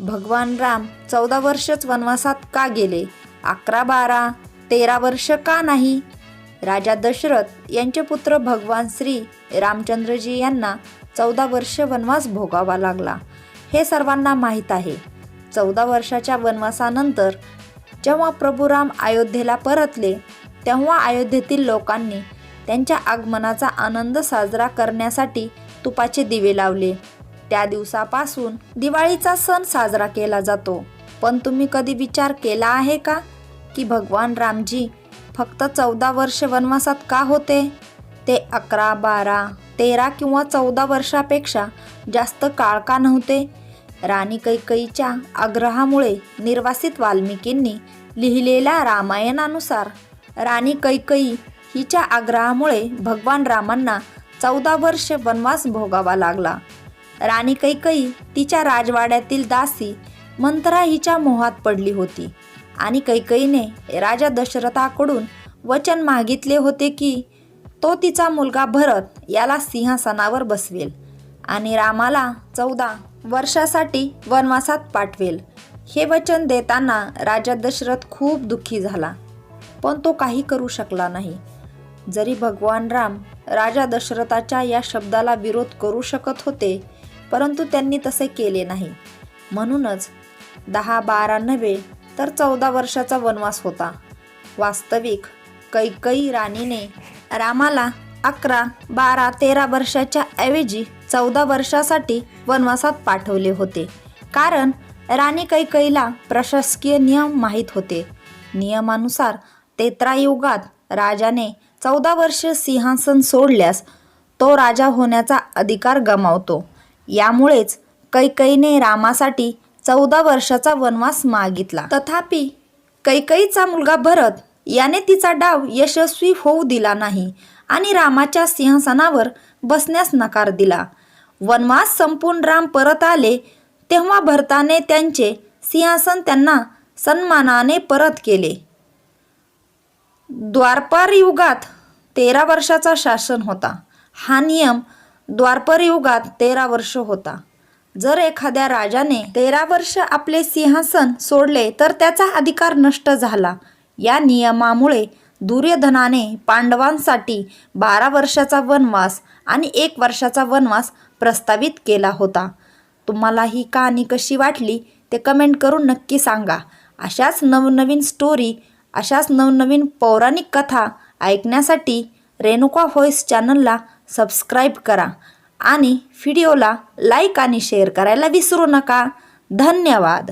भगवान राम चौदा वर्षच वनवासात का गेले? अकरा बारा तेरा वर्ष का नाही? राजा दशरथ यांचे पुत्र भगवान श्री रामचंद्रजी यांना चौदा वर्ष वनवास भोगावा लागला. हे सर्वांना माहीत आहे. चौदा वर्षाच्या वनवासानंतर जेव्हा प्रभू राम अयोध्येला परतले तेव्हा अयोध्येतील लोकांनी त्यांच्या आगमनाचा आनंद साजरा करण्यासाठी तुपाचे दिवे लावले. त्या दिवसापासून दिवाळीचा सण साजरा केला जातो. पण तुम्ही कधी विचार केला आहे का? की भगवान रामजी फक्त चौदा वर्ष वनवासात का होते? ते अकरा बारा तेरा किंवा चौदा वर्षापेक्षा जास्त काळ का नव्हते? राणी कैकईच्या आग्रहामुळे निर्वासित वाल्मिकींनी लिहिलेल्या रामायणानुसार राणी कैकई हिच्या आग्रहामुळे भगवान रामांना चौदा वर्ष वनवास भोगावा लागला. राणी कैकई तिच्या राजवाड्यातील दासी मंथरा हिच्या मोहात पडली होती. आणि कैकईने राजा दशरथाकडून वचन मागितले होते की तो तिचा मुलगा भरत याला सिंहासनावर बसवेल आणि रामाला चौदा वर्षासाठी वनवासात पाठवेल. हे वचन देताना राजा दशरथ खूप दुःखी झाला. पण तो काही करू शकला नाही. जरी भगवान राम राजा दशरथाच्या या शब्दाला विरोध करू शकत होते परंतु त्यांनी तसे केले नाही. म्हणूनच दहा बारा नव्हे तर चौदा वर्षाचा वनवास होता. वास्तविक कैकई राणीने रामाला अकरा बारा तेरा वर्षाच्या ऐवजी चौदा वर्षासाठी वनवासात पाठवले होते. कारण राणी कैकईला प्रशासकीय नियम माहीत होते. नियमानुसार तेत्रायुगात राजाने चौदा वर्ष सिंहासन सोडल्यास तो राजा होण्याचा अधिकार गमावतो. यामुळेच कैकईने रामासाठी चौदा वर्षाचा वनवास मागितला. तथापि कैकईचा मुलगा भरत याने तिचा डाव यशस्वी होऊ दिला नाही आणि रामाच्या सिंहासनावर बसण्यास नकार दिला. वनवास संपून राम परत आले तेव्हा भरताने त्यांचे सिंहासन त्यांना सन्मानाने परत केले. द्वारपार युगात तेरा वर्षाचा शासन होता. हा नियम द्वारपर युगात तेरा वर्ष होता. जर एखाद्या राजाने तेरा वर्ष आपले सिंहासन सोडले तर त्याचा अधिकार नष्ट झाला. या नियमामुळे दुर्योधनाने पांडवांसाठी बारा वर्षाचा वनवास आणि एक वर्षाचा वनवास प्रस्तावित केला होता. तुम्हाला ही कहाणी कशी वाटली ते कमेंट करून नक्की सांगा. अशाच नवनवीन स्टोरी अशाच नवनवीन पौराणिक कथा ऐकण्यासाठी रेणुका व्हॉईस चॅनलला सबस्क्राईब करा आणि व्हिडिओला लाईक आणि शेअर करायला विसरू नका. धन्यवाद.